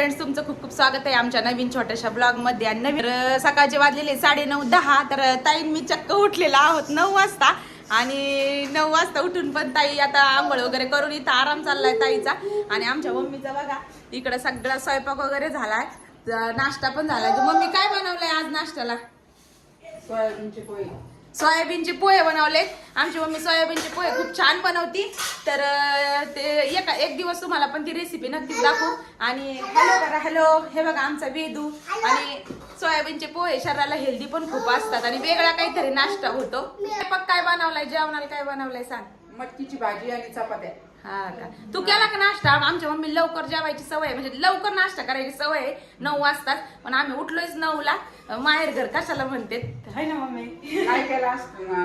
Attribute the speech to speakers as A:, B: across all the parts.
A: Friends तुमचं खूप खूप स्वागत आहे आमच्या नवीन छोट्याशा ब्लॉगमध्ये. आणि नवीन सकाळचे वाजलेले साडे नऊ दहा तर ताईन मी चक्क उठलेला आहोत नऊ वाजता. आणि नऊ वाजता उठून पण ताई आता आंघोळ वगैरे करून इथं आराम चाललाय ताईचा. आणि आमच्या मम्मीचा बघा इकडे सगळा स्वयंपाक वगैरे झालाय. नाश्ता पण झालाय. मम्मी काय बनवलंय आज नाश्त्याला?
B: सोयाबीनचे पोळी.
A: सोयाबीनचे पोहे बनवले आमची मम्मी सोयाबीनचे पोहे खूप छान बनवती. तर ते एक एक दिवस तुम्हाला पण ती रेसिपी नक्कीच दाखवू. आणि हॅलो करा हॅलो हे बघा आमचा वेदू. आणि सोयाबीनचे पोहे शरीराला हेल्दी पण खूप असतात. आणि वेगळा काहीतरी नाश्ता होतो. स्वयंपाक काय बनवलाय? जेवणाला काय बनवलंय सांग.
B: मटकीची भाजी आणि चपात्या.
A: हा का? तू केला का नाश्ता? आमच्या मम्मी लवकर जेवायची सवय आहे. म्हणजे लवकर नाश्ता करायची सवय आहे. नऊ वाजताच. पण आम्ही उठलोयच नऊला. माहेर घर कशाला म्हणते? है ना मम्मी.
B: काय केला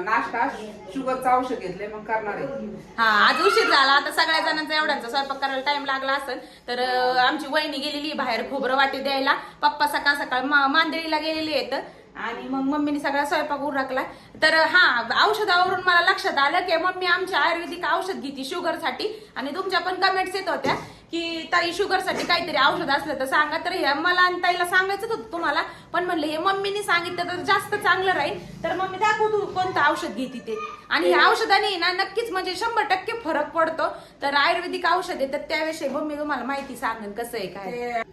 B: नाश्ता? शुगरचं औषध घेतले मग करणार आहे.
A: हा आज उशीर झाला. आता सगळ्या जणांचा एवढ्यांचा स्वयंपाक करायला टाइम लागला असेल. तर आमची वहिनी गेलेली बाहेर खोबरं वाटी द्यायला. पप्पा सकाळ सकाळ मांदेळीला गेलेली आहेत. आणि मग मम्मीने सगळा स्वयंपाक उरकला. तर हा औषधावरून मला लक्षात आलं की मम्मी आमची आयुर्वेदिक औषध घेते शुगरसाठी. आणि तुमच्या पण कमेंट्स येत होत्या की ताई शुगरसाठी काहीतरी औषध असलं तर सांगा. तर हे मला आणि ताईला सांगायचं होतं तुम्हाला. पण म्हणलं हे मम्मीने सांगितलं तर जास्त चांगलं राहील. तर मम्मी दाखव तू कोणतं औषध घेते ते. आणि ह्या औषधाने ना नक्कीच म्हणजे शंभर टक्के फरक पडतो. तर आयुर्वेदिक औषध आहे तर त्याविषयी मम्मी तुम्हाला माहिती सांगेन कसं आहे काय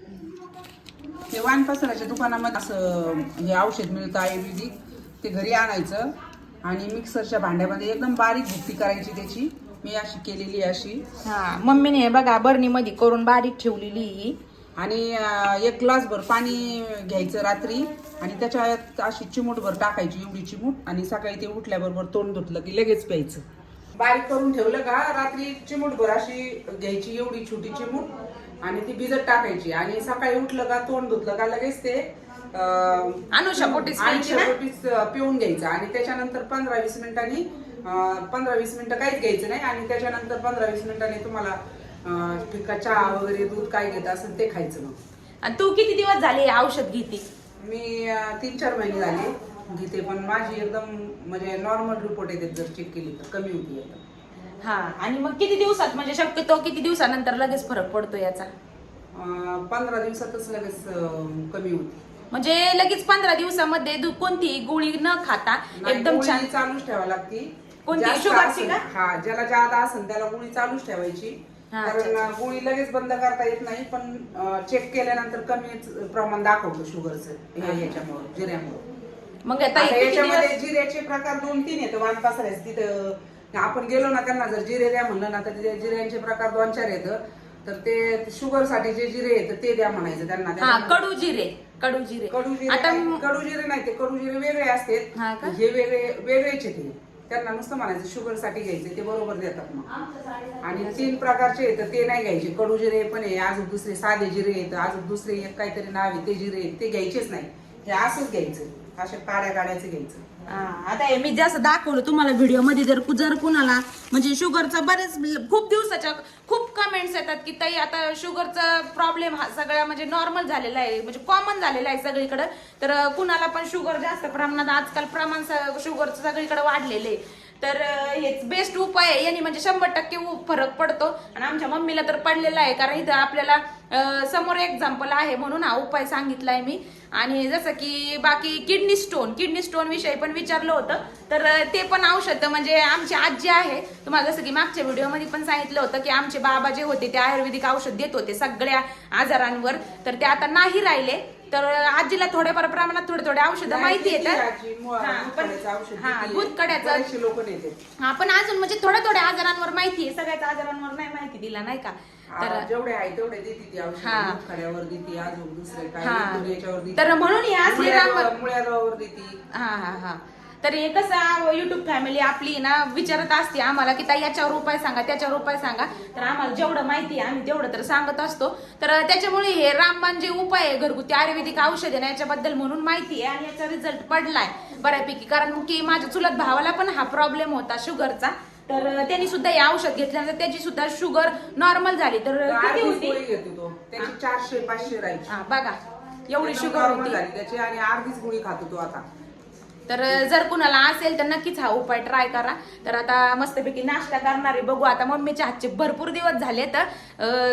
B: ते ते वानपसराच्या दुकानामध्ये असं हे औषध मिळतं आयुर्वेदिक ते घरी आणायचं. आणि मिक्सरच्या भांड्यामध्ये एकदम बारीक भुकटी करायची त्याची. मी अशी केलेली आहे अशी.
A: हा मम्मीने हे बघा बरणीमध्ये करून बारीक ठेवलेली ही.
B: आणि अं, एक ग्लास भर पाणी घ्यायचं रात्री. आणि त्याच्यात अशी चिमूटभर टाकायची एवढी चिमूट. आणि सकाळी ते उठल्याबरोबर तोंड धुतलं की लगेच प्यायचं. बारीक करून ठेवलं का रात्री चिमूटभर अशी घ्यायची एवढी छोटी चिमूट. आणि ती भिजत टाकायची. आणि सकाळी उठलं का तोंड धुतलं का लगेच ते
A: प्यायची ना?
B: पिऊन घ्यायचं. आणि त्याच्यानंतर पंधरा वीस मिनिटांनी पंधरा वीस मिनिटं काहीच घ्यायचं नाही. आणि त्याच्यानंतर पंधरा वीस मिनिटांनी तुम्हाला अं, फिका चहा वगैरे दूध काय घेत असेल ते खायचं मग.
A: आणि तू किती दिवस झाले हे औषध घेते?
B: मी अं, तीन चार महिने झाले घेते. पण माझी एकदम म्हणजे नॉर्मल रिपोर्ट येते जर चेक केली तर कमी होती एकदम.
A: हा आणि मग किती दिवसात? म्हणजे शक्यतो किती दिवसानंतर लगेच फरक पडतो याचा?
B: अं, पंधरा दिवसातच लगेच अं, कमी होती.
A: म्हणजे लगेच पंधरा दिवसामध्ये दु- कोणतीही गोळी न खाता
B: नाही,
A: एकदम
B: गोळी
A: छान
B: चालूच ठेवावी लागती.
A: कोणती?
B: जास्त
A: शुगरची
B: असेल-
A: का?
B: हा ज्याला जादा असेल त्याला गोळी चालूच ठेवायची.
A: हा,
B: कारण अं, गोळी लगेच बंद करता येत नाही पण चेक केल्यानंतर कमीच प्रमाण दाखवतो शुगरचं ह्याच्यामुळे जिऱ्यामुळे.
A: मग आता
B: आता
A: किती
B: याच्यामध्ये
A: दिवस
B: जिऱ्याचे प्रकार दोन तीन आहेत वानपासऱ्याचे तिथं आपण गेलो ना त्यांना जर जिरे द्या म्हणलं ना तर ते जिऱ्यांचे प्रकार दोन चार आहेत. तर ते शुगरसाठी जे जिरे आहेत ते द्या म्हणायचं त्यांना.
A: हा कडू जिरे कडू जिरे.
B: कडू जिरे
A: आता
B: नाही, कडू जिरे नाही ते कडू जिरे वेगळे
A: हा
B: असतात
A: का?
B: हे वेगळे वेगळेच आहेत हे. त्यांना नुसतं म्हणायचं शुगरसाठी घ्यायचे ते बरोबर देतात मग. आणि तीन प्रकारचे आहेत ते नाही घ्यायचे. कडू जिरे पण आहे अजून दुसरे साधे जिरे आहेत अजून दुसरे एक काहीतरी नाव आहे ते जिरे आहेत ते घ्यायचेच नाही. हे असंच घ्यायचं. अशा काड्या घ्यायचं.
A: हा, आता हे मी जास्त दाखवलं तुम्हाला व्हिडिओमध्ये जर जर कुणाला म्हणजे शुगरचा बरेच खूप दिवसाच्या खूप कमेंट्स येतात की ताई आता शुगरचा प्रॉब्लेम हा सगळ्या म्हणजे नॉर्मल झालेला आहे म्हणजे कॉमन झालेला आहे सगळीकडे. तर अं, कुणाला पण शुगर जास्त प्रमाणात आजकाल प्रमाण स- शुगरचं सगळीकडे वाढलेलं आहे. तर हेच बेस्ट उपाय आहे. याने म्हणजे शंभर टक्के फरक पडतो. आणि आमच्या मम्मीला तर पडलेला आहे. कारण इथं आपल्याला समोर एक्झाम्पल आहे म्हणून हा उपाय सांगितलाय मी. आणि जसं की बाकी किडनी स्टोन किडनी स्टोन विषयी पण विचारलं होतं. तर ते पण औषध म्हणजे आमची आजी आहे. तुम्हाला जसं की मागच्या व्हिडिओमध्ये पण सांगितलं होतं की आमचे बाबा जे होते ते आयुर्वेदिक औषध देत होते सगळ्या आजारांवर. तर ते आता नाही राहिले. तर आजीला थोड्याफार प्रमाणात थोडे थोडे औषधं माहिती येतात. हा,
B: दूधकड्याचं औषध
A: हा,
B: लोक
A: हा पण अजून म्हणजे थोड्या थोड्या आजारांवर माहिती आहे सगळ्याच आजारांवर नाही माहिती दिला नाही का? तर
B: जेवढे आहे तेवढे देते ती औषध. खड्यावर देते अजून दुसरे काय. इकडून याच्यावर देते.
A: तर म्हणून
B: मुळ्या- मुळ्यावर देते.
A: हा हा हा. तर हे कसं युट्यूब फॅमिली आपली ना विचारत असते आम्हाला की ताई याच्यावर उपाय सांगा त्याच्यावर उपाय सांगा. तर आम्हाला जेवढं माहिती आहे आम्ही तेवढं तर सांगत असतो. तर त्याच्यामुळे हे रामबाण जे उपाय आहे घरगुती आयुर्वेदिक औषध आहे ना याच्याबद्दल म्हणून माहिती आहे आणि याचा रिझल्ट पडलाय बऱ्यापैकी. कारण की माझ्या चुलत भावाला पण हा प्रॉब्लेम होता शुगरचा तर त्यांनी सुद्धा हे औषध घेतल्यानंतर त्याची सुद्धा शुगर नॉर्मल झाली. तर किती होती?
B: चारशे पाचशे राहायची.
A: हा बघा. एवढी शुगर होती.
B: त्याची आणि अर्धीच गोळी खातो तो आता.
A: तर जर कुणाला असेल तर नक्कीच हा उपाय ट्राय करा. तर आता मस्तपैकी नाश्ता करणार आहे बघू. आता मम्मीच्या हातचे भरपूर दिवस झाले तर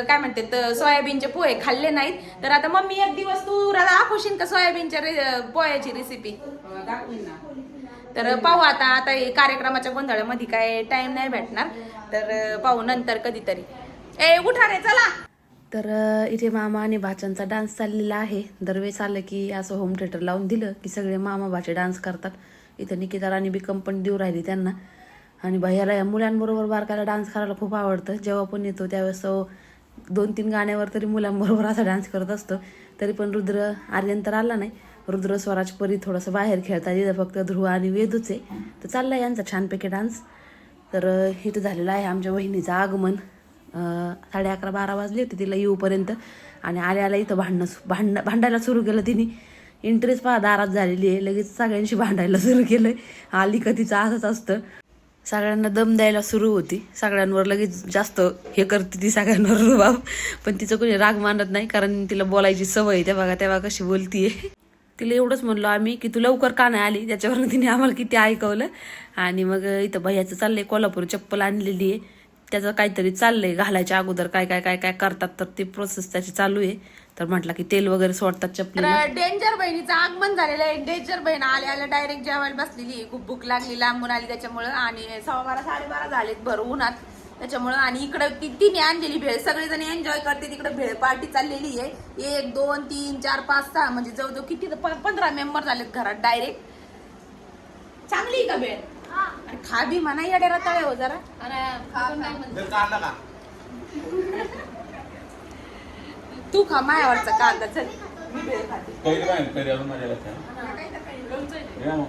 A: काय म्हणते तर सोयाबीनचे पोहे खाल्ले नाहीत. तर आता मम्मी एक दिवस तू दाखवशील का सोयाबीनच्या रे- पोह्याची रेसिपी तर पाहू आता आता कार्यक्रमाच्या गोंधळामध्ये काय टाइम नाही भेटणार. तर पाहू नंतर कधीतरी. ए उठा रे चला.
C: तर इथे मामा आणि भाच्यांचा डान्स चाललेला आहे. दरवेळेस आलं की असं होम थिएटर लावून दिलं की सगळे मामा भाचे डान्स करतात. इथं निकिता राणी बी कंपनी देऊ राहिली त्यांना. आणि भैयाला या मुलांबरोबर बारकाला डान्स करायला खूप आवडतं. जेव्हा पण येतो त्यावेळेस तो दोन तीन गाण्यावर तरी मुलांबरोबर असा डान्स करत असतो. तरी पण रुद्र आर्यन तर आला नाही. रुद्र स्वराज परी थोडंसं बाहेर खेळतात. इथं फक्त ध्रुव आणि वेदूच आहे. तर चाललाय यांचा छानपैकी डान्स तर अ, इथं झालेला आहे आमच्या वहिनीचं आगमन. साडे अकरा बारा वाजले होते तिला येऊपर्यंत. आणि आल्याला इथं भांडणं सु- भांडणं भांडायला सुरू केलं तिने. इंटरेस्ट पहा दारात झालेली आहे. लगेच सगळ्यांशी भांडायला सुरू केलंय. आली का तिचं असंच असतं. सगळ्यांना दम द्यायला सुरू होती. सगळ्यांवर लगेच जास्त हे करते ती सगळ्यांवर रुबाब पण तिचं कोणी राग मानत नाही कारण तिला बोलायची सवय आहे. त्या बघा तेव्हा कशी बोलतीये. तिला एवढंच म्हणलो आम्ही की तू लवकर का नाही आली? त्याच्यावरनं तिने आम्हाला किती ऐकवलं. आणि मग इथं भैयाचं चाललंय कोल्हापूर चप्पल आणलेली आहे. त्याचं काहीतरी चाललंय घालायच्या अगोदर काय काय काय काय करतात तर ती प्रोसेस त्याची चालू आहे. तर म्हटलं की तेल वगैरे सोडतात
A: चपली डेंजर बहिणीचं आगमन झालेलं आहे. डेंजर बहीण आल्या आल्या डायरेक्ट जेवायला बसलेली आहे. खूप भूक लागली लांबून आली त्याच्यामुळं. आणि सव्वा बारा साडेबारा झालेत भर उन्हात. त्याच्यामुळं आणि इकडं ती तिने आणलेली भेळ. सगळेजण एन्जॉय करते. तिकडे भेळ पार्टी चाललेली आहे. एक दोन तीन चार पाच सहा म्हणजे जवळजवळ किती पंधरा मेंबर झालेत घरात डायरेक्ट चांगली आहे का भेळ? खा बी म्हणा येड्या रताळे हो जरा. तू खा मायावरचा कांदा चल. मी भेळ खाते
D: कैरी काय कैरी अजून माझ्या लक्षात. या मग.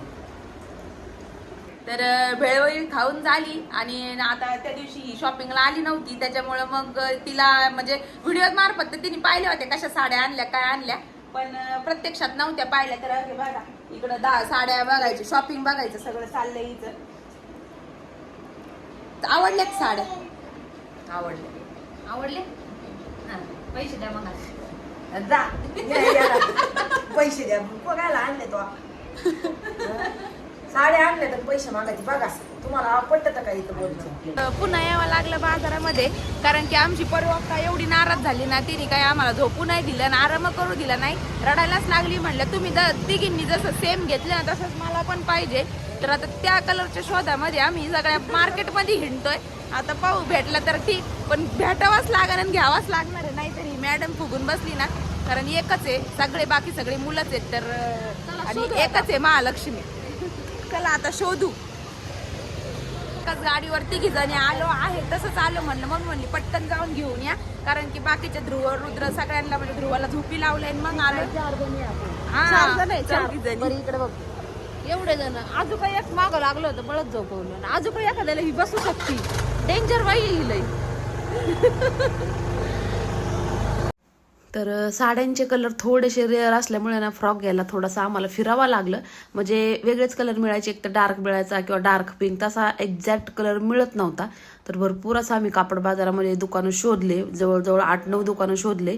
A: तर भेळवळी खाऊन झाली आणि आता त्या दिवशी शॉपिंगला आली नव्हती त्याच्यामुळे मग तिला म्हणजे व्हिडिओ मार्फत तर तिने पाहिल्या होत्या कशा साड्या आणल्या काय आणल्या. पण अं, प्रत्यक्षात नव्हत्या पाहिल्या तर हे बघा इकडं दहा साड्या बघायच्या शॉपिंग बघायचं सगळं चाललंय इथं. आवडल्यात साड्या? आवडल्या
E: आवडले? हा, पैसे द्या मग
F: जा. पैसे द्या. बघायला आणले तो. साड्या आणल्या तर पैसे मागायचे. बघा तुम्हाला पटत का इथं बोलतो
A: पुन्हा यावं लागलं बाजारामध्ये कारण की आमची परवा एवढी नाराज झाली ना तिने काय आम्हाला झोपू नाही दिलं ना आराम करू दिला नाही. रडायलाच लागली म्हणलं तुम्ही द तिघींनी जसं सेम घेतलं ना तसंच मला पण पाहिजे. तर आता त्या कलरच्या शोधामध्ये आम्ही सगळ्या मार्केटमध्ये हिंडतोय. आता पाहू भेटला तर ठीक पण भेटावाच लागणार आणि घ्यावाच लागणार आहे. नाहीतरी मॅडम फुगून बसली ना कारण एकच आहे सगळे बाकी सगळे मुलंच आहेत तर आणि एकच आहे महालक्ष्मी. चला आता शोधू. एकाच गाडीवर तिघी जणी आलो आहे तसंच आलो म्हणलं. मग म्हणली पटकन जाऊन घेऊन या. कारण की बाकीच्या ध्रुव रुद्र सगळ्यांना म्हणजे ध्रुवाला झोपी लावलंय आणि मग आलो हा
E: एवढे जण. आजू काही एक मागं लागलं होतं बळत झोपवलं. आजू काही एखाद्याला ही बसू शकते डेंजर बाई ही लई.
C: तर साड्यांचे कलर थोडेसे रेअर असल्यामुळे ना फ्रॉक घ्यायला थोडासा आम्हाला फिरावं लागलं. म्हणजे वेगळेच कलर मिळायचे. एक तर डार्क मिळायचा किंवा डार्क पिंक तसा एक्झॅक्ट कलर मिळत नव्हता. तर भरपूर असं आम्ही कापड बाजारामध्ये दुकानं शोधले. जवळजवळ आठ नऊ दुकानं शोधले.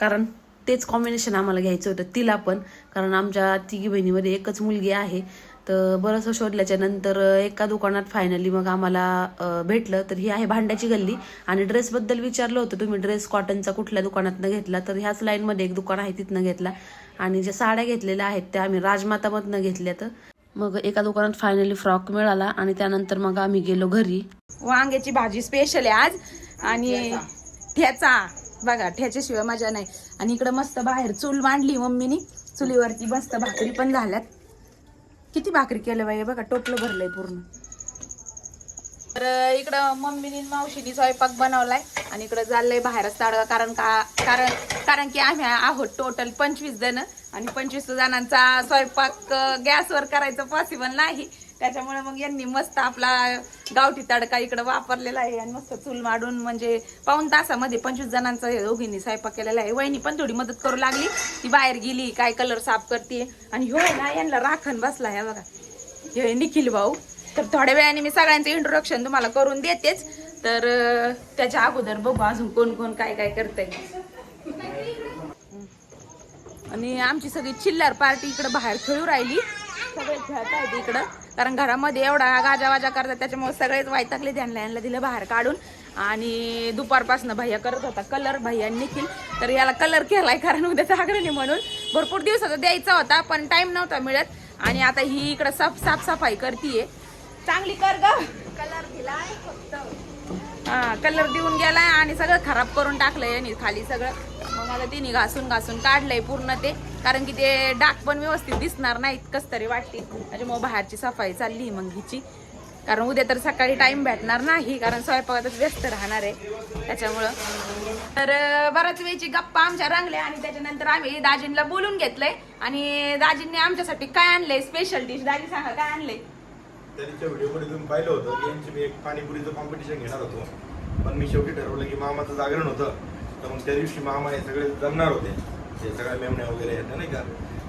C: कारण तेच कॉम्बिनेशन आम्हाला घ्यायचं होतं. तिला पण. कारण आमच्या तिघी बहिणीमध्ये एकच मुलगी आहे. तर बरंचसं शोधल्याच्या नंतर एका दुकानात फायनली मग आम्हाला भेटलं. तर ही आहे भांड्याची गल्ली. आणि ड्रेसबद्दल विचारलं होतं. तुम्ही ड्रेस कॉटनचा कुठल्या दुकानातनं घेतला? तर ह्याच लाईनमध्ये एक दुकान आहे तिथनं घेतला. आणि ज्या साड्या घेतलेल्या आहेत त्या आम्ही राजमातामधनं घेतल्या तर मग एका दुकानात फायनली फ्रॉक मिळाला आणि त्यानंतर मग आम्ही गेलो घरी.
A: वांग्याची भाजी स्पेशल आहे आज. आणि ठ्याचा बघा ठ्याच्याशिवाय मजा नाही. आणि इकडं मस्त बाहेर चूल मांडली मम्मीनी. चुलीवरती मस्त भाकरी पण झाल्यात. किती भाकरी केलं बाई? बघा टोपलं भरलंय पूर्ण. तर इकडं मम्मीनी मावशीनी स्वयंपाक बनवलाय आणि इकडं चाललंय बाहेरच ताडगा. कारण का कारण कारण की आम्ही आहोत टोटल पंचवीस जण आणि पंचवीस जणांचा स्वयंपाक गॅसवर करायचं पॉसिबल नाही. त्याच्यामुळे मग यांनी मस्त आपला गावठी तडका इकडं वापरलेला आहे आणि मस्त चूल माडून म्हणजे पाऊन तासामध्ये पंचवीस जणांचा हे दोघींनी स्वयंपाक केलेला आहे. वहिनी पण थोडी मदत करू लागली. ती बाहेर गेली काय कलर साफ करते आणि ह्यो ना यांना राखण बसला आहे बघा. हे निखिल भाऊ. तर थोड्या वेळाने मी सगळ्यांचं इंट्रोडक्शन तुम्हाला करून देतेच. तर त्याच्या अगोदर बघू अजून कोण कोण काय काय करतंय. आणि आमची सगळी चिल्लर पार्टी इकडे बाहेर खेळू राहिली. सगळे खेळतायत इकडं. कारण घरामध्ये एवढा गाजा वाजा करतात त्याच्यामुळे सगळेच वायताकले त्यांना यांना दिलं बाहेर काढून. आणि दुपारपासून भैया करत होता कलर भैया निखिल. तर याला कलर केलाय कारण उद्या जागरणी म्हणून. भरपूर दिवसाचा द्यायचा होता पण टाइम नव्हता मिळत. आणि आता ही इकडं साफ साफसफाई करतीये. चांगली कर ग.
E: कलर दिलाय फक्त.
A: हा कलर देऊन गेलाय आणि सगळं खराब करून टाकलंय यांनी खाली सगळं. मग मला तिने घासून घासून काढलंय पूर्ण ते. कारण की ते डाक पण व्यवस्थित दिसणार नाहीत इतकंच तरी वाटते. म्हणजे मग बाहेरची सफाई चालली मग हिची. कारण उद्या तर सकाळी टाइम भेटणार नाही कारण स्वयंपाकातच व्यस्त राहणार आहे. त्याच्यामुळं. तर बराच वेळची गप्पा आमच्या रंगल्या आणि त्याच्यानंतर आम्ही दाजींना बोलून घेतलंय. आणि दाजींनी आमच्यासाठी काय आणलंय? स्पेशल डिश दाजी सांगा काय आणलंय?
G: त्यांच्या व्हिडिओमध्ये तुम्ही पाहिलं होतं की यांची मी एक पाणीपुरीचं कॉम्पिटिशन घेणार होतो. पण मी शेवटी ठरवलं की मामाचं जागरण होतं. तर मग त्या दिवशी मामा हे सगळे जमणार होते. ते सगळ्या मेमण्या वगैरे येतं नाही का?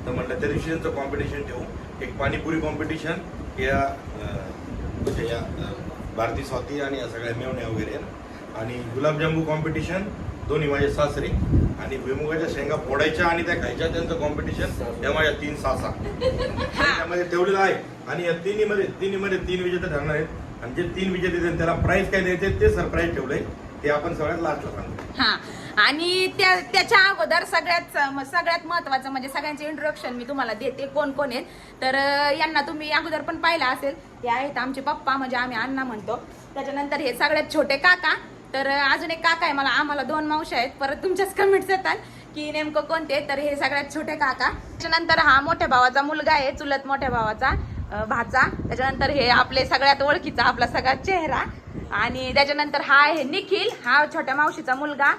G: तर म्हटलं त्या दिवशी त्यांचं कॉम्पिटिशन ठेवू. एक पाणीपुरी कॉम्पिटिशन या म्हणजे या भारती स्वाती आणि या सगळ्या मेवण्या वगैरे आणि गुलाबजामू कॉम्पिटिशन दोन्ही माझे सासरे आणि भुईमुगाच्या शेंगा फोडायच्या आणि त्या खायच्या त्यांचं कॉम्पिटिशन या माझ्या तीन सासा. त्यामध्ये ठेवलेलं आहे. आणि या तिन्हीमध्ये तिन्हीमध्ये तीन विजेते ठरणार आहेत. आणि जे तीन विजेते आहेत त्याला प्राईज काय द्यायचे ते सरप्राईज ठेवलंय. ते आपण सगळ्यात लास्टला सांगू.
A: हा. आणि त्या त्याच्या अगोदर सगळ्यात सगळ्यात महत्वाचं म्हणजे सगळ्यांचे इंट्रोडक्शन मी तुम्हाला देते कोण कोण आहेत. तर यांना तुम्ही अगोदर पण पाहिलं असेल. ते आहेत आमचे पप्पा म्हणजे आम्ही अण्णा म्हणतो. त्याच्यानंतर हे सगळ्यात छोटे काका. तर अजून एक काका आहे मला आम्हाला दोन मावशी आहेत. परत तुमच्याच कमेंट्स येतात की नेमकं कोणते तर हे सगळ्यात छोटे काका. त्याच्यानंतर हा मोठ्या भावाचा मुलगा आहे चुलत मोठ्या भावाचा भाचा. त्याच्यानंतर हे आपले सगळ्यात ओळखीचा आपला सगळा चेहरा. आणि त्याच्यानंतर हा आहे निखिल हा छोट्या मावशीचा मुलगा.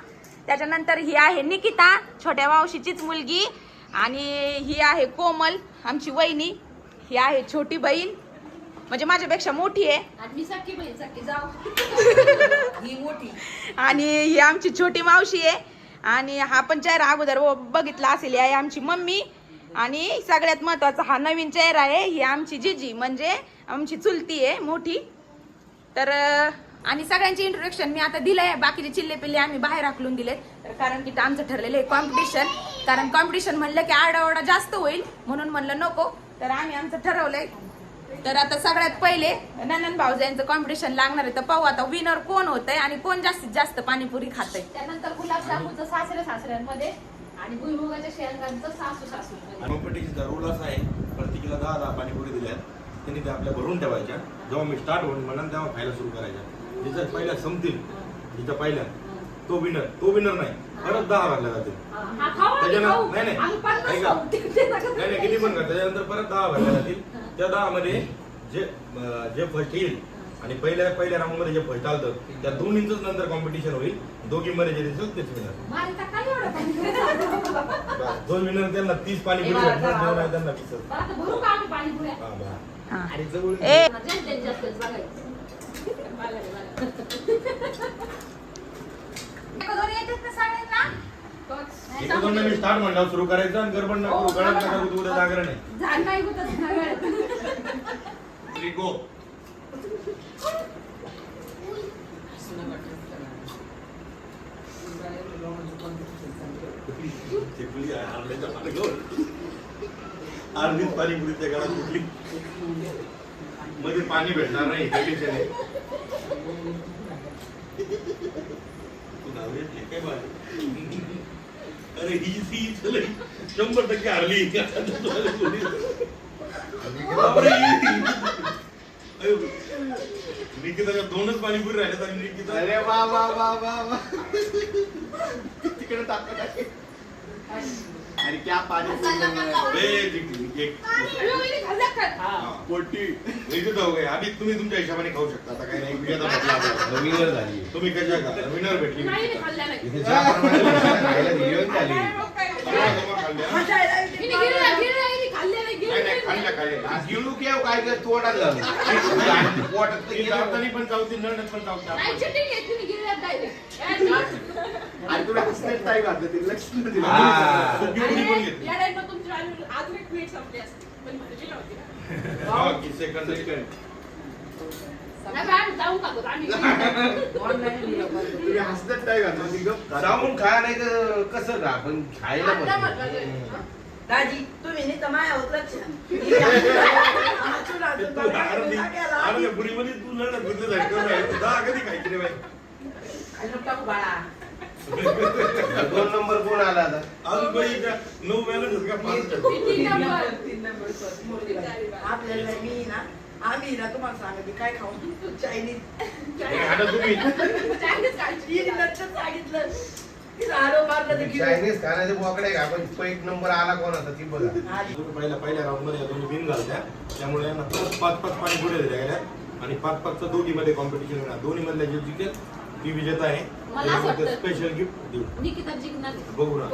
A: त्याच्यानंतर ही आहे निकिता छोट्या मावशीचीच मुलगी. आणि ही आहे कोमल आमची वहिनी. ही आहे छोटी बहीण. म्हणजे माझ्यापेक्षा मोठी आहे.
E: आणि मी सख्खी बहीण सख्खी जाऊ.
F: ही मोठी.
A: आणि ही आमची छोटी मावशी आहे. आणि हा पण चेहरा अगोदर व- बघितला असेल ही आहे आमची मम्मी. आणि सगळ्यात महत्त्वाचा हा नवीन चेहरा आहे ही आमची जिजी म्हणजे आमची चुलती आहे मोठी. तर अं, आणि सगळ्यांचे इंट्रोडक्शन मी आता दिलंय. बाकीचे चिल्ले पिल्ले आम्ही बाहेर आकलून दिलेत. तर कारण की ते आमचं ठरलेलं आहे कॉम्पिटिशन कारण कॉम्पिटिशन म्हणलं की आरडाओरडा जास्त होईल म्हणून म्हणलं नको. तर आम्ही आमचं ठरवलंय. तर आता सगळ्यात पहिले नंदन भाऊजांचं कॉम्पिटिशन लागणार आहे. तर पाहू आता विनर कोण होतंय आणि कोण जास्तीत जास्त पाणीपुरी खातंय?
E: त्यानंतर गुलाबजामुनचं सासरे सासऱ्यांमध्ये आणि भुईमुगाच्या शेंगांचं सासू सासूमध्ये.
G: कॉम्पिटिशनचा रूल असा आहे प्रत्येकीला दहा दहा पाणीपुरी दिल्यात. त्यांनी त्या आपल्या भरून ठेवायच्या. जेव्हा मी स्टार्ट होऊन म्हणून तेव्हा खायला सुरू करायच्या. जिथं पहिल्या संपतील जिथं पहिल्या. तो विनर तो विनर नाही. परत दहा भरल्या जातील.
E: हा.
G: नाही, नाही. ऐका. नाही नाही किती पण कर त्याच्यानंतर परत दहा भरल्या जातील. त्या दहा मध्ये जे जे फर्स्ट येईल आणि पहिल्या पहिल्या राऊंडमध्ये जे फर्स्ट आलं त्या दोन्हीच नंतर कॉम्पिटिशन होईल. दोघी मध्ये जे दिसेल तेच विनर दोन विनर त्यांना तीस पाणी आहे त्यांना वीस हा.
A: हा.
G: आणि जवळ मी स्टार्ट म्हणलं सुरू करायचं आणि गडबड नको
E: हो.
G: नका. उद्या जागर नाही
E: झाड नाही
G: अर्धीच पाणीपुरी त्या घरात कुठली मध्ये पाणी भेटणार नाही कंडिशन आहे तू नाव घेतली काय माझी? अरे ही सी चल शंभर टक्के हरली. निकिताच्या दोनच पाणीपुरी राहिल्यात आणि निकिता
H: अरे वा वा वा वा वा तिकडे टाकत आहे. अरे क्या पाणी
G: हा.
H: पोटी.
G: निकिता हो अभी तुम्ही तुमच्या हिशोबाने खाऊ शकता. आता काही नाही.
H: विनर झाली
G: तुम्ही कशा खाता? विनर भेटली
E: नाही,
G: निकिता.
E: खाल्ल्या नाही.
H: इथे चहा प्रमाणे खायला दिली झाली.
G: तुम्हाला जमा खाल्ल्या?
E: खाल्ल्या नाही,
G: नाही
E: गिळल्या
G: नाही
E: नाही.
G: खाल्ल्या खाल्ल्या
H: आज गिळू केव काय कर तोंडात झालं पोटात तर
G: ती
H: गेलं.
G: दातानी पण चावती नरड्यात पण चावती
E: नाही,
H: आणि तुला हसण्यात काय घातलं ते लक्ष नाही दिलं.
G: हा. पण घेतली
I: या टाइमला तुमची value अजून एक मिनिट संपली असती पण मर्जी नव्हती ना.
G: की सेकंड सेकंड
E: नाही, बा, आम्ही जाऊ का गं? आम्ही
F: Online लिहा बरं.
H: तुम्ही हसण्यात काय घातलं ती गप्प.
J: जाऊन खा नाही तर कसं पण खायला
E: आता
J: पाहिजे.
E: म्हटलं ते.
F: दाजी तुम्ही नाही तर माया होत लक्ष
G: तू लढत कधी खायची रे बाई
F: टाकू बाळा
H: दोन नंबर कोण आला आता.
G: अजून बाई का नऊ बॅलन्स का? पाच.
F: आपल्याला मी ना आम्ही ना तुम्हाला सांगते काय खाऊ? चायनीज
G: आता तुम्ही.
F: सांगितलं.
H: चायनीज खाण्याचे बोकडे का? पण तो एक नंबर आला कोणाचा ती बघा.
G: पहिल्या पहिल्या राऊंडमध्ये दोन्ही बिन घालत्या. त्यामुळे यांना पाच पाच पाणी पुढे दिल्या गेल्या. आणि पाच पाचचं दोन्ही मध्ये कॉम्पिटिशन होणार दोन्ही मधल्या जे जिंकेल ती विजेता आहे.
E: मला असं वाटतं-
G: स्पेशल गिफ्ट देऊ.
E: निकिता जिंकणार
G: बघू ना.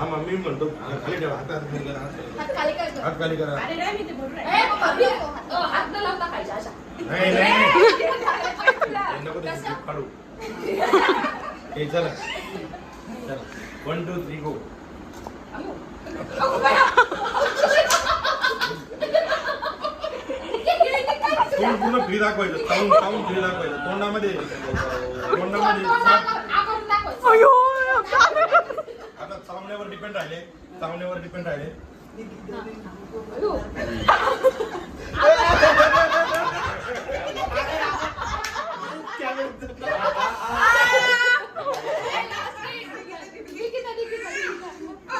G: आम्हा मी म्हणतो खाली ठेवा हातात खाली करा
E: हात खाली कर.
G: हात खाली करा
I: अरे नाही मी ते बोलू
E: ए, बाबा, बी- अ, हात न लावता खायच्या अशा.
G: नाही नाही हे नको ते gift काढू? हे चला. चला. वन टू थ्री गो तुम्ही पूर्ण फ्री दाखवायचं. चावून चावून फ्री दाखवायचं. तोंडामध्ये तोंडामध्ये. आता चावण्यावर डिपेंड राहिले. चावण्यावर डिपेंड राहिले
E: अयो. निकिता, निकिता, निकिता.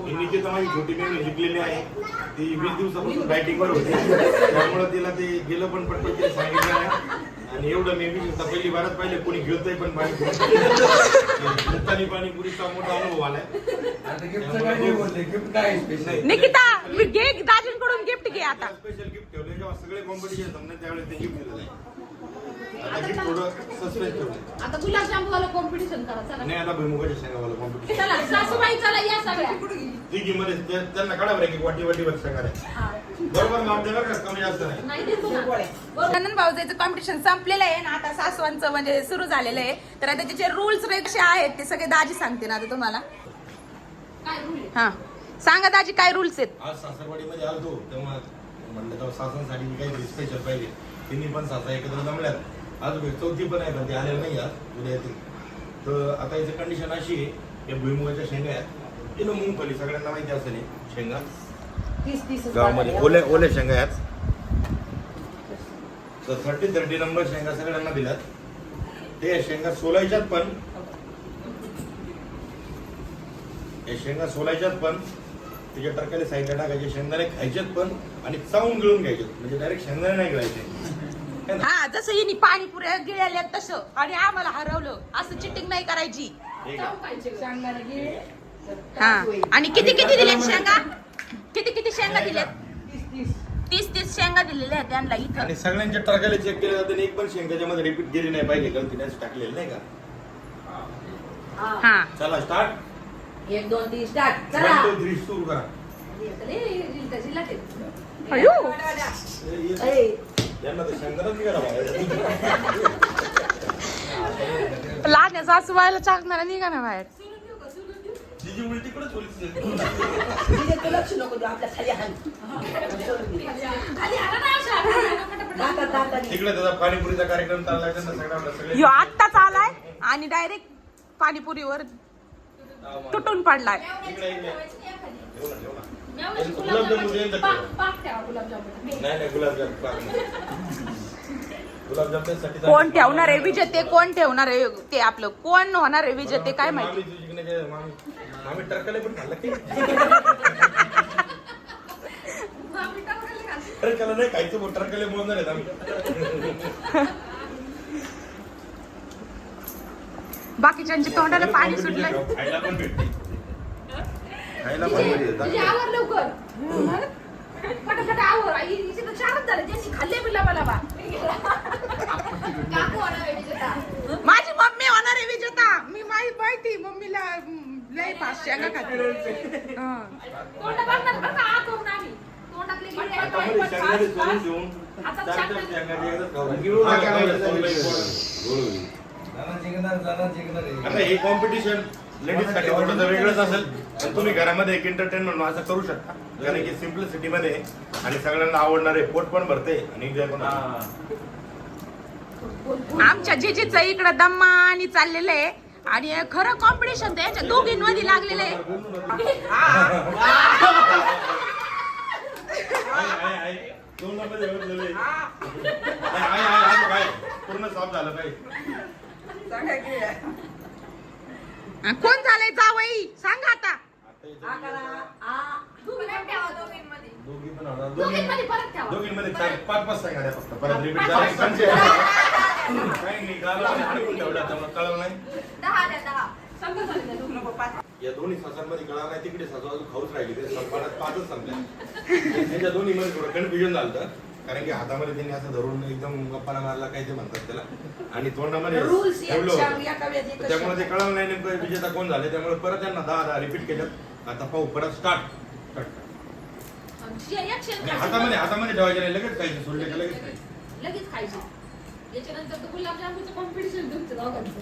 G: ही निकिता माझी छोटी बहीण जिंकलेली आहे. ती वीस दिवसापासून बॅटिंग वर होती. त्यामुळे तिला ते गेलं पण पटपट तिला सांगितलं नाही. आणि एवढं मी बी पहिली बारात पाहिले कोणी घेतोय पण पाणी मुक्तानी पाणीपुरीचा मोठा अनुभव आलाय. नाही.
A: निकिता मी घे दाजींकडून गिफ्ट घे आता.
G: स्पेशल गिफ्ट ठेवले जेव्हा सगळे कॉम्पिटिशन जमले त्यावेळेस ते गिफ्ट दिलं आता
E: आता गुलाबजामवाला कॉम्पिटिशन करा चला.
G: नाही आता भुईमुगाच्या शेंगावाला कॉम्पिटिशन
E: चला सासूबाई चला या सगळ्या.
G: तिघीमध्ये त्या- त्यांना काढा बरं की वाटी वाटी बरोबर माप द्या बरं का कमी जास्त. नाही
A: भाऊजाचं कॉम्पिटिशन संपलेलं आहे ना आता सासवांचं म्हणजे सुरू झालेलं आहे. तर आता त्याचे रूल्स कसे आहेत ते सगळे दाजी सांगते ना आता तुम्हाला? हा. सांगा दाजी काय रूल्स आहेत?
G: आज सासरवाडीमध्ये आलतो तेव्हा म्हणलं तेव्हा सासनसाठी काहीतरी स्पेशल पाहिजे. तिन्ही पण सासा एकत्र जमल्यात. आज चौथी पण आहे पण ते आलेलं नाही आज उद्या येतील. तर आता याची कंडिशन अशी आहे या भुईमुगाच्या शेंगा आहेत. किलो मुंगफली सगळ्यांना माहिती असेल हे. शेंगा.
F: तीस तीस
G: गावामध्ये. ओल्या ओल्या शेंगा आहेत. तर थर्टी थर्टी नंबर शेंगा सगळ्यांना दिल्यात. ते शेंगा सोलायच्यात पण. हे शेंगा सोलायच्यात पण. त्याच्या टरकाले साईडला टाकायचे शेंगदाणे खायचेत पण आणि चावून गिळून घ्यायचे. म्हणजे डायरेक्ट शेंगदाणे नाही गिळायचे. है ना?
A: हा जसं हिनी पाणीपुऱ्या गिळल्या तसं. आणि आम्हाला हरवलं. असं चिटिंग नाही करायची.
F: सांगणारे घे.
A: हा. आणि किती किती दिलेत शेंगा? किती किती शेंगा दिल्यात
F: तीस तीस
A: शेंगा दिलेल्या आहेत त्यांना इथं.
G: आणि सगळ्यांच्या टरकाले चेक केले जाते आणि एक पण शेंगाच्या मध्ये रिपीट गेली नाही पाहिजे गलतीने टाकलेलं नाही का?
A: हा.
G: चला स्टार्ट
F: एक दोन तीन स्टार्ट
G: वन
F: चला
G: टू थ्री सुरू करा.
E: चले, जिलका जिल्हा ते.
A: अयो.
G: हे- हे-
F: ए,
G: यांना तर शेंगदाणाच निघाला बाहेर.
A: लहान सासूबाईला चाकणारा निघा ना बाहेर.
F: तिथे तू लक्ष नको देऊ आपल्या खाली हाल
E: खाली आणा ना अशा. पटापट.
F: दातात दाताने
G: तिकडे त्याचा पाणीपुरीचा कार्यक्रम चाललाय त्यांना सगळ्यांना सगळे
A: यो आत्ताच आलाय आणि डायरेक्ट पाणीपुरीवर तुटून पडलाय
G: इकडे इकडे. ठेव ना, ठेव ना. गुलाबजामुन. नाही नाही गुलाबजाम पाक नाही.
A: कोण ठेवणार आहे विजेते? कोण ठेवणार आहे ते आपलं? कोण होणार आहे विजेते? काय माहिती?
G: खाल्लं
A: बाकीच्यांच्या तोंडाला पाणी सुटलंय.
G: पण
E: तुझे
G: भेटते.
E: तुझे आवर. लवकर
A: माझी मम्मी होणार आहे विजेता. मी माहिती माहिती मम्मीला लय पाच शेंगा खाते. हं.
G: मध्ये कॉम्पिटिशन लेडीजसाठी थोडंसं वेगळंच असेल. पण तुम्ही घरामध्ये एक एंटरटेनमेंट असं करू शकता. कारण की सिम्पलिसिटी मध्ये आहे आणि सगळ्यांना आवडणारे पोट पण भरते आणि एन्जॉय पण.
A: आमच्या जिजीचं इकडं दम्मा आणि चाललेलं आहे आणि हे खरं कॉम्पिटिशन तर यांच्या दोघींमध्ये लागलेलं आहे हा, कोण झालंय जावई सांगा आता.
E: दोघींमध्ये परत ठेवा.
G: दोघींमध्ये चार पाच पाच सांगा फक्त परत रिपीट झालं. काही नाही कळलं नाही, अडकून ठेवलं त्यामुळे कळलं नाही
E: दहा द्या दहा
I: संघ झाले त्या दोघी.
F: नको पाच
G: या दोन्ही सासांमध्ये कळा नाही तिकडे सासू अजून खाऊच राहिली ते संपादात पाचच संपल्या. त्यांच्या दोन्ही मध्ये थोडं कन्फ्युजन झालं होतं. कारण की हातामध्ये त्यांनी असं धरून एकदम गप्पाला मारला काय ते म्हणतात त्याला. आणि तोंडामध्ये
F: रुल्स
G: ठेवलं होतं. त्यामुळे ते. कळलं नाही नेमकं विजेता कोण झाले. त्यामुळे परत त्यांना दहा दहा रिपीट केलं आता पाहू परत स्टार्ट हातामध्ये हातामध्ये ठेवायचे नाही लगेच खायचे. सोडले का लगेच खायचे.
E: याच्यानंतर तर गुलाबजामुनचं कॉम्पिटिशन तुमचं दोघांचं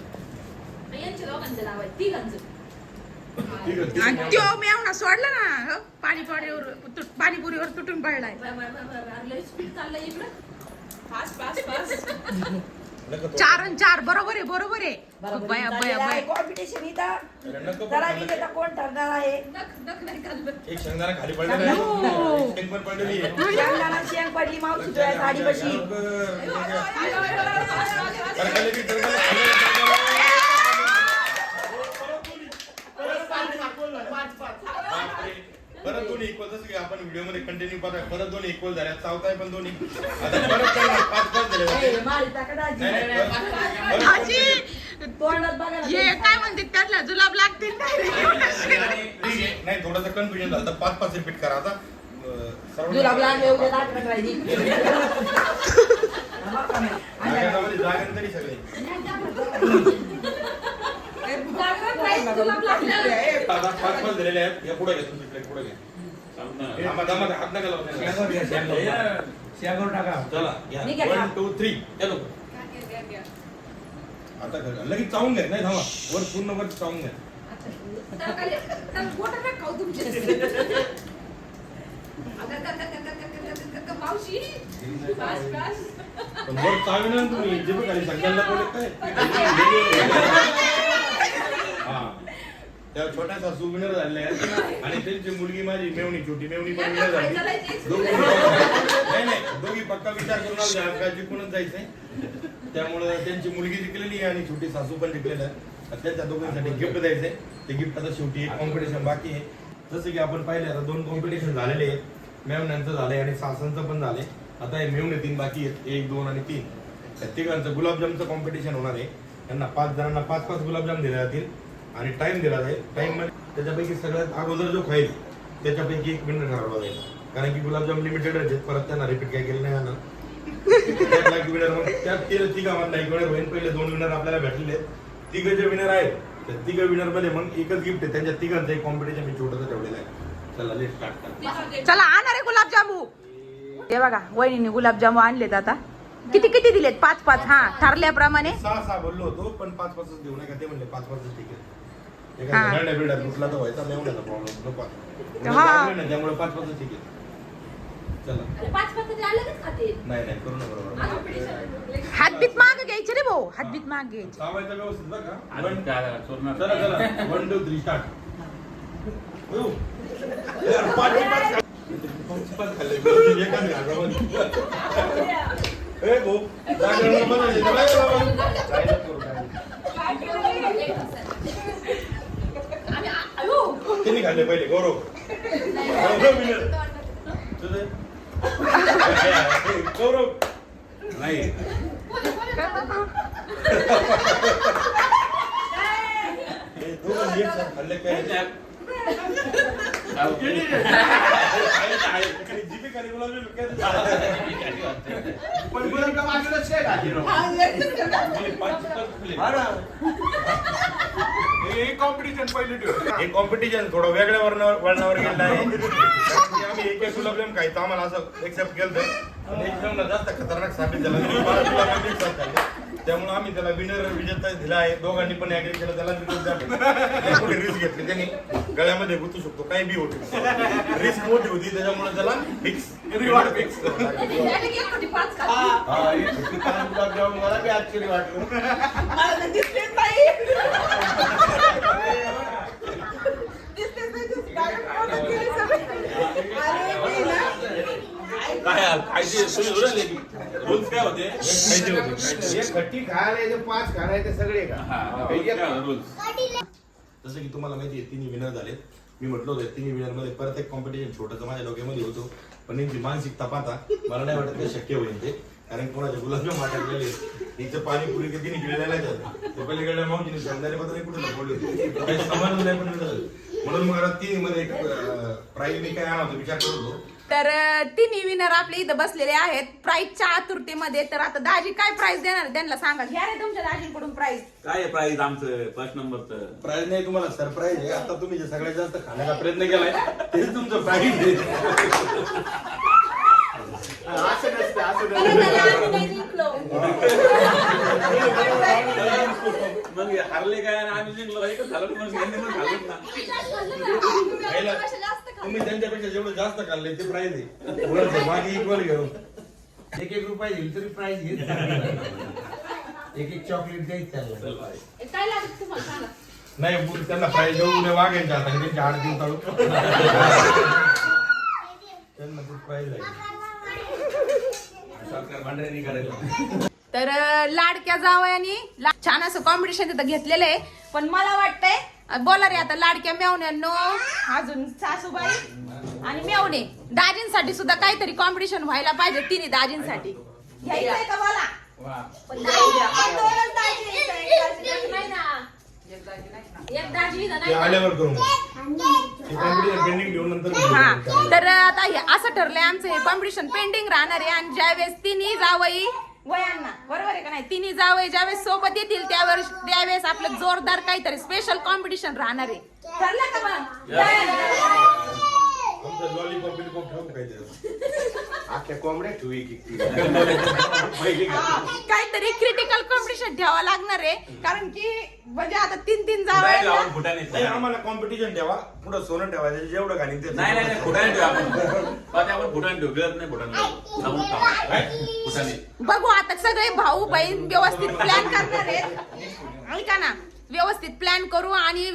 E: आणि यांच्या दोघांचं तिघांचं
G: ठीक आहे, ठीक
A: आणि. त्यो मेवना सोडला ना हो, पाणीपुरीवर तुट- पाणीपुरीवर तुटून पडलाय
E: बरं, बरं, बरं, बरं. लय स्पीड चाललंय इकडं
I: फास्ट फास्ट फास्ट
A: चार आणि चार बरोबर आहे बरोबर आहे बया बया. बया
F: कॉम्पिटिशन इथं जरा. कोण ठरणार आहे
E: नख नख नाही घालत
G: एक शेंगदाणा खाली पडला नाही एक शेंग पण पडलेली आहे
F: शेंगदाणा शेंग पडली मावशी तुझ्या साडीपाशी
G: परत दोन्ही इक्वल जसं की आपण व्हिडिओमध्ये कंटिन्यू पाहताय परत दोन्ही इक्वल झाल्या चावताय पण दोन्ही आता परत पाच पाच झाले
F: ए, दाजी?
G: नाही, नाही, परत- परत
A: आजी
F: तोंडात बघा ना.
A: हे काय म्हणते त्यातला जुलाब लागतील
G: ठीक आहे. नाही थोडंसं कन्फ्युजन झालं तर पाच पाच रिपीट करा आता अं, सर्वांना-
F: जुलाब लागले उद्या दाखवत राहिली. हा, बघा ना. आणि
G: जागेमध्ये जागेन तरी सगळे आता पाच पाच झालेले आहेत या पुढे घ्या तुम्ही प्लेट पुढे घ्या वन टू थ्री चलो आता करा. लगेच चावून घ्या नाही थांबा वर पूर्ण वर चावून घ्या वर चावी ना तुम्ही जे खाली संख्याला बोलत काय त्या छोट्या सासू विनर झाले आहेत आणि त्यांची मुलगी माझी मेवणी छोटी मेवणी पण विनर झाली. दोघी नाही नाही दोघी पक्का विचार करून आलो. आज काय जिंकूनच जायचंय त्यामुळं त्यांची मुलगी जिंकलेली आहे आणि छोटी सासू पण जिंकलेलं आहे. आता त्यांच्या दोघांसाठी गिफ्ट द्यायचंय ते गिफ्ट आता शेवटी एक कॉम्पिटिशन बाकी आहे. जसं की आपण पाहिले आता दोन कॉम्पिटिशन झालेले आहेत. मेवण्यांचं झालंय आणि सासांचं पण झालंय. आता हे मेवणे तीन बाकी आहेत. एक दोन आणि तीन. त्या तिघांचं गुलाबजामचं कॉम्पिटिशन होणार आहे. त्यांना पाच जणांना पाच पाच गुलाबजाम दिले जातील. आणि टाइम दिला जाईल. टाइममध्ये त्याच्यापैकी सगळ्यात अगोदर जो खाईल त्याच्यापैकी एक मिनिट ठरवला जाईल. कारण की गुलाबजाम लिमिटेड आहेत परत त्यांना रिपीट काय केलं नाही मग त्यात ते तिघांमधला एक विनर होईल पहिले दोन विनर आपल्याला भेटलेले तिघ जे विनर आहेत त्या तिघ विनरमध्ये मग एकच गिफ्ट आहे. त्यांच्या तिघांचं एक कॉम्पिटिशन मी छोटंसं ठेवलेलं आहे. चला लेट स्टार्ट करा.
A: चला आणा रे गुलाबजामू. हे बघा वहिनीने गुलाबजामू आणलेत आता. किती किती दिलेत? पाच पाच. हा ठरल्याप्रमाणे.
G: सहा सहा बोललो होतो पण पाच पाचच देऊ नका. ते म्हणले पाच पाचच ठीक आहे.
A: हा.
G: एखादा नळ बिल्डर कुठला तर व्हायचा मेवण्याचा प्रॉब्लेम नको आता.
A: हा.
G: लागले ना, त्यामुळे पाच पाचच ठीक आहे. चला.
E: पाच पाच ते आलं खाते?
G: नाही नाही करू नका बरोबर.
A: हातबीत माग घ्यायचे रे भाऊ हातबीत माग घ्यायचे.
G: व्यवस्थित बरं का?
D: आणि
G: One-
D: त्या चोरणार.
G: चला चला. वन टू थ्री स्टार्ट पाच पाच खा- पाच. पाच खाल्ले एकाच घासामध्ये. ए भाऊ जागेवर बसायचं. करू, काय नको. तिने खाल्ले पहिले गौरव गौरव winner. तुझे? गौरव नाही दोघं एक साथ खाल्ले विकायचं.
H: पण
G: पाच पाच खाल्ले.
H: हे कॉम्पिटिशन पहिले ठेव.
G: हे कॉम्पिटिशन थोडं वेगळ्या वळणावर वळणावर गेलं आहे. कारण की आम्ही एक एक गुलाबजाम खायचं. आम्हाला असं एक्सेप्ट केलं पण एक जण जास्त खतरनाक साबित झालं बारा एक साथ. त्यामुळे आम्ही त्याला विनर विजेता दिला आहे. दोघांनी पण ऍग्री केलं त्याला रिस्क घेतली. त्यांनी गळ्यामध्ये गुतू शकतो. काही बी होते रिस्क मोठी होती. त्याच्यामुळे त्याला फिक्स रिवॉर्ड फिक्स
H: हा, हे सुट्टी पान गुलाबजामुन मला बी आश्चर्य वाटलं.
F: मला तर दिसलेच नाही दिसलेच नाही दिसत. direct order केली सगळी. अरे मी ना
D: काय कायदे तुम्ही उडवले की रूल्स काय होते?
G: कायदे होते कायदे.
H: एक खट्टी खायला याचे पाच खायला सगळे का?
D: रूल्स
G: जसं की तुम्हाला माहिती आहे तिन्ही विनर झाले मी म्हटलं होतं तिन्ही विनरमध्ये परत एक कॉम्पिटिशन छोटंसं माझ्या डोक्यामध्ये होतो. पण यांची मानसिकता पाहता मला नाही वाटत ते शक्य होईल ते. कारण कोणाच्या गुलाबजाम वाटलेले हिचं पाणीपुरी किती निघलेल्या नाही त्यात. ते पलीकडल्या मावजीने समजायला पत्र कुठे लपवले काही समजलं नाही पण. म्हणून मग आता तिन्ही मध्ये प्राईज मी काय आणतो विचार करत होतो.
A: तर तिन्ही विनर आपले इथं बसलेले आहेत. प्राईजच्या आतुरतेमध्ये. तर आता दाजी काय प्राइस देणार त्यांना सांगा. घ्या रे तुमच्या दाजींकडून प्राइस
D: काय प्राइस आमचं? फर्स्ट नंबरचं
G: प्राईज नाही तुम्हाला सरप्राईज आहे. आता तुम्ही जे सगळ्यात जास्त खाण्याचा प्रयत्न केलाय तेच तुमचं प्राईज आहे.
H: असं नसतं असं नसतं.
D: मग हरले काय आणि आम्ही जिंकलो एकच झालं मग यांनी पण खाल्लं ना.
G: खायला तुम्ही त्यांच्यापेक्षा जेवढं जास्त खाल्ले ते प्राईज आहे. उलट मागे इक्वल घेऊ
H: एक एक रुपये दिली तरी प्राईज घेत एक एक चॉकलेट द्यायचं त्याला
E: काय लागत तुम्हाला? सांगा.
G: नाही बुल- त्यांना प्राईज देऊन उद्या वाघायच्या हाताने त्यांची हाड देऊन चालू त्यांना ते प्राईज आहे.
A: तर लाडक्या जावयानी छान असं कॉम्पिटिशन तिथं घेतलेलं आहे. पण मला वाटतंय बोला रे आता लाडक्या मेवण्यांनो अजून सासूबाई आणि मेवणे दाजींसाठी सुद्धा काहीतरी कॉम्पिटिशन व्हायला पाहिजे तिन्ही दाजींसाठी. घ्यायचंय का बोला
G: ते. आल्यावर करू कॉम्पिटिशन पेंडिंग घेऊन नंतर
A: हा. तर आता हे असं ठरलंय आमचं हे कॉम्पिटिशन पेंडिंग राहणार आहे आणि ज्यावेळेस तिन्ही जावई वयांना बरोबर आहे का नाही? तिन्ही जावई ज्यावेळेस सोबत येतील त्यावेळेस त्यावेळेस आपलं जोरदार काहीतरी स्पेशल कॉम्पिटिशन राहणार आहे. ठरलं का मग?
G: आमचं लॉलीपॉप बिलीपॉप ठेवू काहीतरी
H: कोंबड्या ठेवू
A: क्रिटिकल कॉम्पिटिशन ठेवावं लागणार आहे. कारण की म्हणजे आता तीन तीन
D: फुटाने
G: नाही आम्हाला कॉम्पिटिशन ठेवा. पुढे सोनं ठेवायचं जेवढं घालीन ते
D: नाही नाही नाही, फुटाने ठेवू आपण. पण आपण फुटाने ठेवू. गिळत नाही फुटाने
A: बघू आता सगळे भाऊ बहीण व्यवस्थित प्लॅन करणार आहेत. ऐका ना. व्यवस्थित प्लॅन करू आणि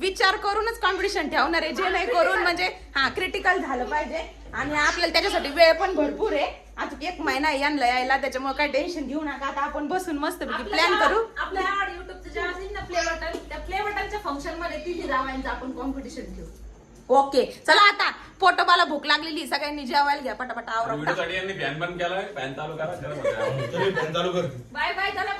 A: विचार करूनच कॉम्पिटिशन ठेवणार आहे. जे नाही करून म्हणजे हा क्रिटिकल झालं पाहिजे. आणि आपल्याला त्याच्यासाठी वेळ पण भरपूर आहे. अजून एक महिना यांना यायला त्याच्यामुळे काही टेन्शन घेऊ नका. आता आपण बसून मस्त प्लॅन करू.
E: आपल्या युट्यूबचं जे असेल ना प्ले बटन त्या प्ले बटनच्या फंक्शनमध्ये तिथे जावायचं आपण कॉम्पिटिशन घेऊ.
A: ओके चला आता पोटोबाला भूक लागलेली सगळ्यांनी जेवायला घ्या. पटापटा आवरा.
D: व्हिडिओ साठी यांनी फॅन बंद केलाय फॅन चालू करा खरं.
G: तरी फोन चालू कर
E: बाय बाय चला